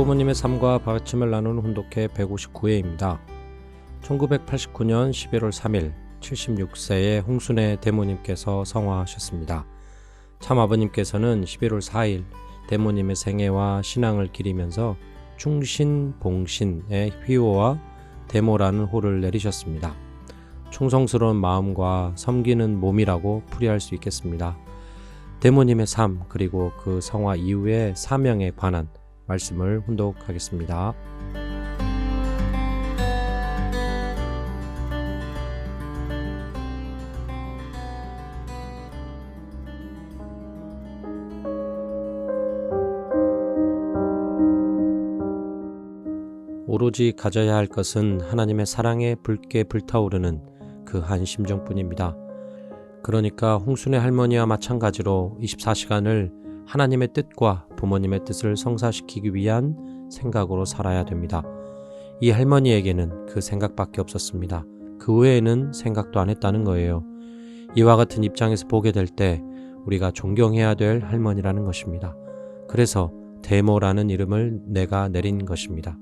참부모님의 삶과 받침을 나누는 훈독회 159회입니다. 1989년 11월 3일 76세의 홍순애 대모님께서 성화하셨습니다. 참 아버님께서는 11월 4일 대모님의 생애와 신앙을 기리면서 충신 봉신의 휘호와 대모라는 호를 내리셨습니다. 충성스러운 마음과 섬기는 몸이라고 풀이할 수 있겠습니다. 대모님의 삶 그리고 그 성화 이후의 사명에 관한 말씀을 훈독하겠습니다. 오로지 가져야 할 것은 하나님의 사랑에 붉게 불타오르는 그 한 심정뿐입니다. 그러니까 홍순의 할머니와 마찬가지로 24시간을 하나님의 뜻과 부모님의 뜻을 성사시키기 위한 생각으로 살아야 됩니다. 이 할머니에게는 그 생각밖에 없었습니다. 그 외에는 생각도 안 했다는 거예요. 이와 같은 입장에서 보게 될 때 우리가 존경해야 될 할머니라는 것입니다. 그래서 데모라는 이름을 내가 내린 것입니다.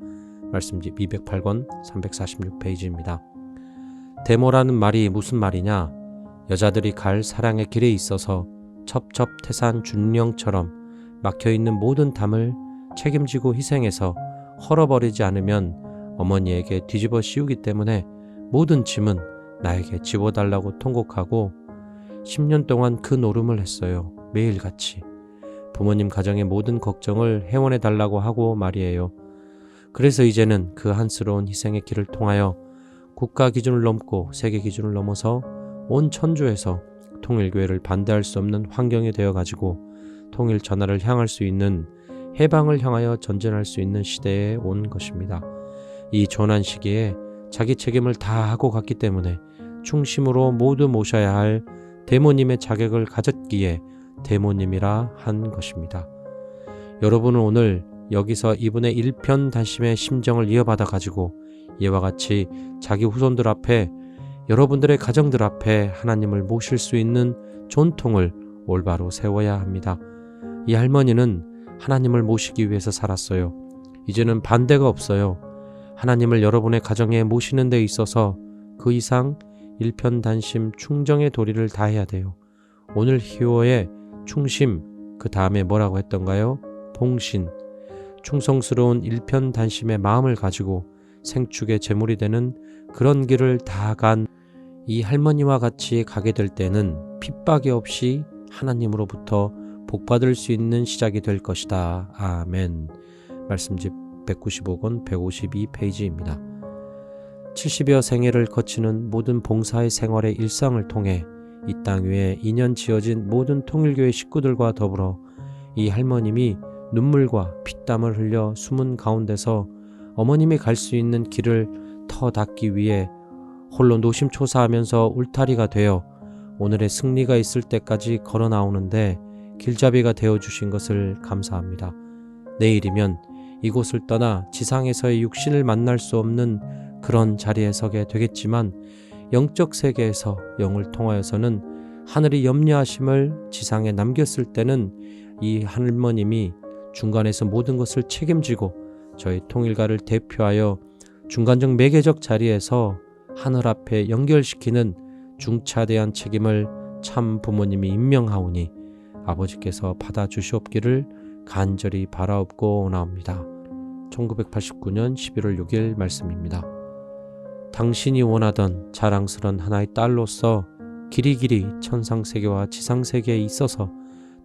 말씀집 208권 346페이지입니다. 데모라는 말이 무슨 말이냐? 여자들이 갈 사랑의 길에 있어서 첩첩태산 준령처럼 막혀있는 모든 담을 책임지고 희생해서 헐어버리지 않으면 어머니에게 뒤집어 씌우기 때문에 모든 짐은 나에게 집어달라고 통곡하고 10년 동안 그 노름을 했어요. 매일같이. 부모님 가정의 모든 걱정을 해원해 달라고 하고 말이에요. 그래서 이제는 그 한스러운 희생의 길을 통하여 국가 기준을 넘고 세계 기준을 넘어서 온 천주에서 통일교회를 반대할 수 없는 환경이 되어 가지고 통일 전화를 향할 수 있는 해방을 향하여 전진할 수 있는 시대에 온 것입니다. 이 조난 시기에 자기 책임을 다 하고 갔기 때문에 중심으로 모두 모셔야 할 대모님의 자격을 가졌기에 대모님이라 한 것입니다. 여러분은 오늘 여기서 이분의 일편단심의 심정을 이어받아 가지고 이와 같이 자기 후손들 앞에 여러분들의 가정들 앞에 하나님을 모실 수 있는 존통을 올바로 세워야 합니다. 이 할머니는 하나님을 모시기 위해서 살았어요. 이제는 반대가 없어요. 하나님을 여러분의 가정에 모시는 데 있어서 그 이상 일편단심 충정의 도리를 다해야 돼요. 오늘 희호의 충심, 그 다음에 뭐라고 했던가요? 봉신, 충성스러운 일편단심의 마음을 가지고 생축의 제물이 되는 그런 길을 다간 이 할머니와 같이 가게 될 때는 핍박이 없이 하나님으로부터 복받을 수 있는 시작이 될 것이다. 아멘. 말씀집 195권 152페이지입니다. 70여 생애를 거치는 모든 봉사의 생활의 일상을 통해 이 땅 위에 인연 지어진 모든 통일교회 식구들과 더불어 이 할머님이 눈물과 피땀을 흘려 숨은 가운데서 어머님이 갈 수 있는 길을 터 닦기 위해 홀로 노심초사하면서 울타리가 되어 오늘의 승리가 있을 때까지 걸어 나오는데 길잡이가 되어 주신 것을 감사합니다. 내일이면 이곳을 떠나 지상에서의 육신을 만날 수 없는 그런 자리에 서게 되겠지만 영적 세계에서 영을 통하여서는 하늘이 염려하심을 지상에 남겼을 때는 이 할머님이 중간에서 모든 것을 책임지고 저희 통일가를 대표하여 중간적 매개적 자리에서 하늘 앞에 연결시키는 중차대한 책임을 참 부모님이 임명하오니 아버지께서 받아 주시옵기를 간절히 바라옵고 나옵니다. 1989년 11월 6일 말씀입니다. 당신이 원하던 자랑스런 하나의 딸로서 길이길이 천상세계와 지상세계에 있어서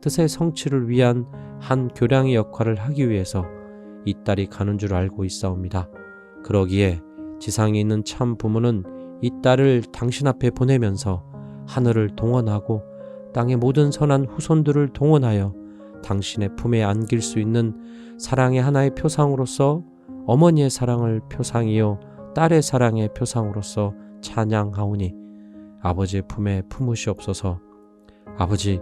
뜻의 성취를 위한 한 교량의 역할을 하기 위해서 이 딸이 가는 줄 알고 있사옵니다. 그러기에 지상에 있는 참 부모는 이 딸을 당신 앞에 보내면서 하늘을 동원하고 땅의 모든 선한 후손들을 동원하여 당신의 품에 안길 수 있는 사랑의 하나의 표상으로서 어머니의 사랑을 표상이요 딸의 사랑의 표상으로서 찬양하오니 아버지의 품에 품으시옵소서. 아버지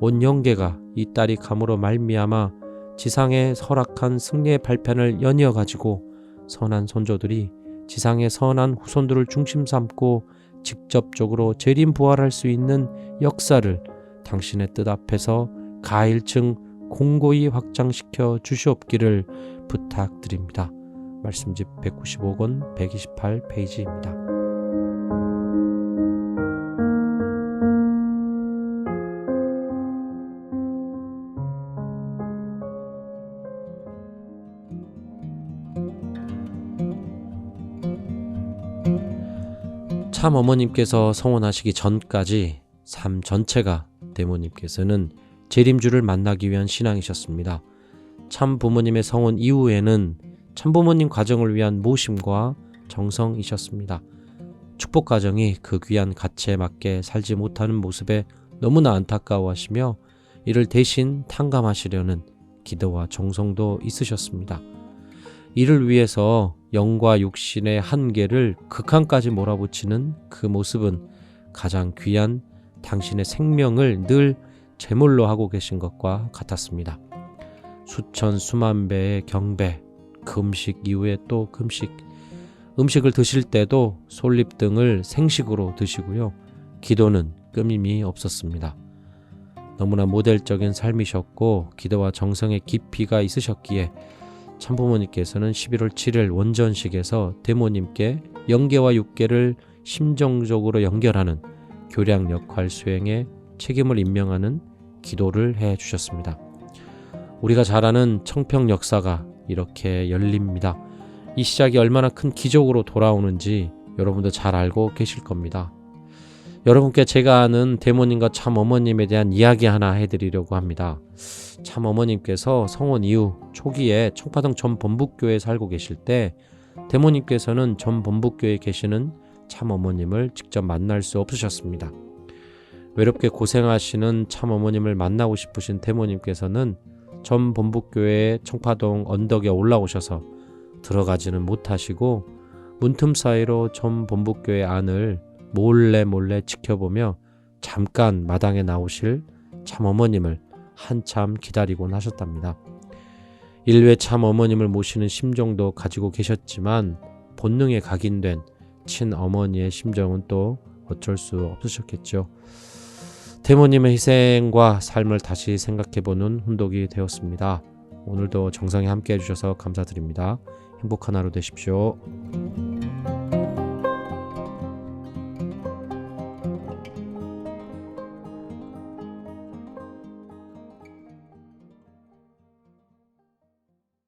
온 영계가 이 딸이 감으로 말미암아 지상에 설악한 승리의 발편을 연이어 가지고 선한 손조들이 지상의 선한 후손들을 중심 삼고 직접적으로 재림 부활할 수 있는 역사를 당신의 뜻 앞에서 가일층 공고히 확장시켜 주시옵기를 부탁드립니다. 말씀집 195권 128페이지입니다. 참 어머님께서 성혼하시기 전까지 삶 전체가 대모님께서는 재림주를 만나기 위한 신앙이셨습니다. 참 부모님의 성혼 이후에는 참 부모님 가정을 위한 모심과 정성이셨습니다. 축복 가정이 그 귀한 가치에 맞게 살지 못하는 모습에 너무나 안타까워하시며 이를 대신 탕감하시려는 기도와 정성도 있으셨습니다. 이를 위해서 영과 육신의 한계를 극한까지 몰아붙이는 그 모습은 가장 귀한 당신의 생명을 늘 제물로 하고 계신 것과 같았습니다. 수천 수만 배의 경배, 금식 이후에 또 금식, 음식을 드실 때도 솔잎 등을 생식으로 드시고요. 기도는 끊임이 없었습니다. 너무나 모델적인 삶이셨고 기도와 정성의 깊이가 있으셨기에 참부모님께서는 11월 7일 원전식에서 대모님께 영계와 육계를 심정적으로 연결하는 교량 역할 수행에 책임을 임명하는 기도를 해 주셨습니다. 우리가 잘 아는 청평 역사가 이렇게 열립니다. 이 시작이 얼마나 큰 기적으로 돌아오는지 여러분도 잘 알고 계실 겁니다. 여러분께 제가 아는 대모님과 참 어머님에 대한 이야기 하나 해드리려고 합니다. 참 어머님께서 성혼 이후 초기에 청파동 전 범북교에 살고 계실 때 대모님께서는 전 범북교에 계시는 참 어머님을 직접 만날 수 없으셨습니다. 외롭게 고생하시는 참 어머님을 만나고 싶으신 대모님께서는 전 범북교회 청파동 언덕에 올라오셔서 들어가지는 못하시고 문틈 사이로 전 범북교회 안을 몰래 몰래 지켜보며 잠깐 마당에 나오실 참 어머님을 한참 기다리곤 하셨답니다. 일회 참 어머님을 모시는 심정도 가지고 계셨지만 본능에 각인된 친 어머니의 심정은 또 어쩔 수 없으셨겠죠. 대모님의 희생과 삶을 다시 생각해보는 훈독이 되었습니다. 오늘도 정성에 함께 해주셔서 감사드립니다. 행복한 하루 되십시오.